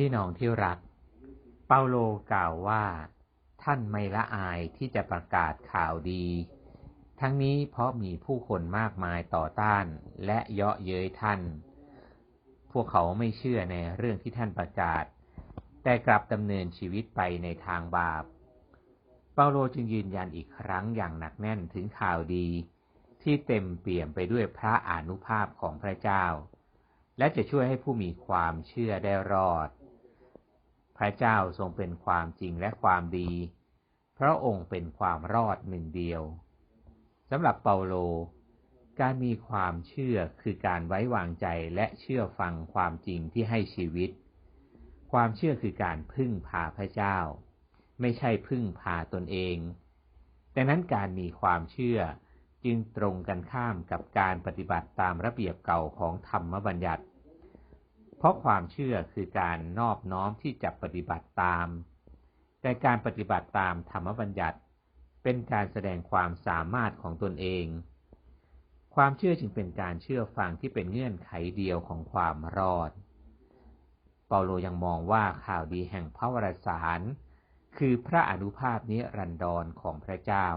พี่น้องที่รัก เปาโลกล่าวว่า ท่านไม่ละอายที่จะประกาศข่าวดี ทั้งนี้เพราะมีผู้คนมากมายต่อต้านและเยาะเย้ยท่าน พวกเขาไม่เชื่อในเรื่องที่ท่านประกาศ แต่กลับดำเนินชีวิตไปในทางบาป เปาโลจึงยืนยันอีกครั้งอย่างหนักแน่นถึงข่าวดี ที่เต็มเปี่ยมไปด้วยพระอนุภาพของพระเจ้าและจะช่วยให้ผู้มีความเชื่อได้รอด พระเจ้าทรงเป็นความจริงและความดี พระองค์เป็นความรอดหนึ่งเดียวสำหรับเปาโล การมีความเชื่อคือการไว้วางใจและเชื่อฟังความจริงที่ให้ชีวิต ความเชื่อคือการพึ่งพาพระเจ้า ไม่ใช่พึ่งพาตนเองแต่นั้นการมีความเชื่อจึงตรงกันข้ามกับการปฏิบัติตามระเบียบเก่าของธรรมบัญญัติ ราะความเชื่อคือการนอบน้อมที่จะปฏิบัติตาม แต่การปฏิบัติตามธรรมบัญญัติ เป็นการแสดงความสามารถของตนเอง ความเชื่อจึงเป็นการเชื่อฟังที่เป็นเงื่อนไขเดียวของความรอด เปาโลยังมองว่าข่าวดีแห่งพระวรสาร คือพระอนุภาพนิรันดรของพระเจ้า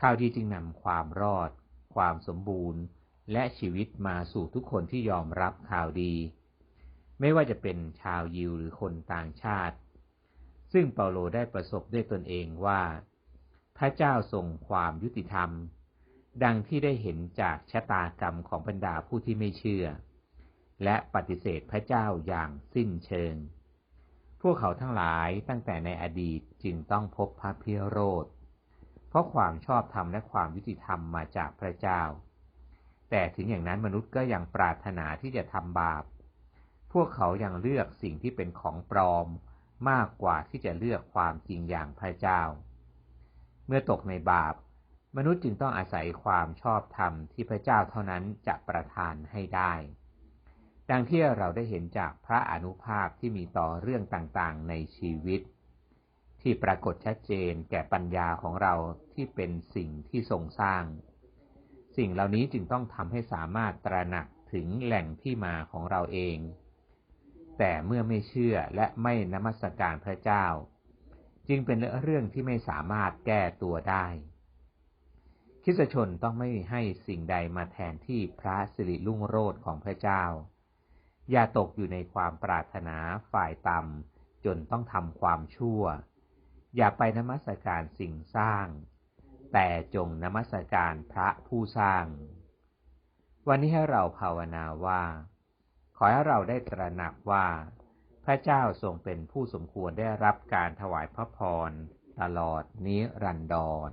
ข่าวดีจึงนำความรอด ความสมบูรณ์ และชีวิตมาสู่ทุกคนที่ยอมรับข่าวดี ไม่ว่าจะเป็นชาวยิวหรือคนต่างชาติ ซึ่งเปาโลได้ประสบด้วยตนเองว่า พระเจ้าทรงความยุติธรรม ดังที่ได้เห็นจากชะตากรรมของบรรดาผู้ที่ไม่เชื่อ และปฏิเสธพระเจ้าอย่างสิ้นเชิง พวกเขาทั้งหลายตั้งแต่ในอดีตจึงต้องพบพระพิโรธ เพราะความชอบธรรมและความยุติธรรมมาจากพระเจ้า แต่ถึงอย่างนั้นมนุษย์ก็ยังปรารถนาที่จะทำบาป พวกเขายังเลือกสิ่งที่เป็นของปลอมมากกว่าที่จะเลือกความจริงอย่างพระเจ้า เมื่อตกในบาป มนุษย์จึงต้องอาศัยความชอบธรรมที่พระเจ้าเท่านั้นจะประทานให้ได้ ดังที่เราได้เห็นจากพระอนุภาพที่มีต่อเรื่องต่างๆในชีวิต ที่ปรากฏชัดเจนแก่ปัญญาของเราที่เป็นสิ่งที่ทรงสร้าง สิ่งเหล่านี้จึงต้องทำให้สามารถตระหนักถึงแหล่งที่มาของเราเอง แต่เมื่อไม่เชื่อและไม่นมัสการพระเจ้า จึงเป็นเรื่องที่ไม่สามารถแก้ตัวได้ คิสชนต้องไม่ให้สิ่งใดมาแทนที่พระสิริลุ่งโรดของพระเจ้า อย่าตกอยู่ในความปรารถนาฝ่ายต่ำจนต้องทำความชั่ว อย่าไปนมัสการสิ่งสร้าง แต่จงนมัสการพระผู้สร้าง วันนี้ให้เราภาวนาว่า ขอให้เราได้ตระหนักว่า พระเจ้าทรงเป็นผู้สมควรได้รับการถวายพระพรตลอดนิรันดร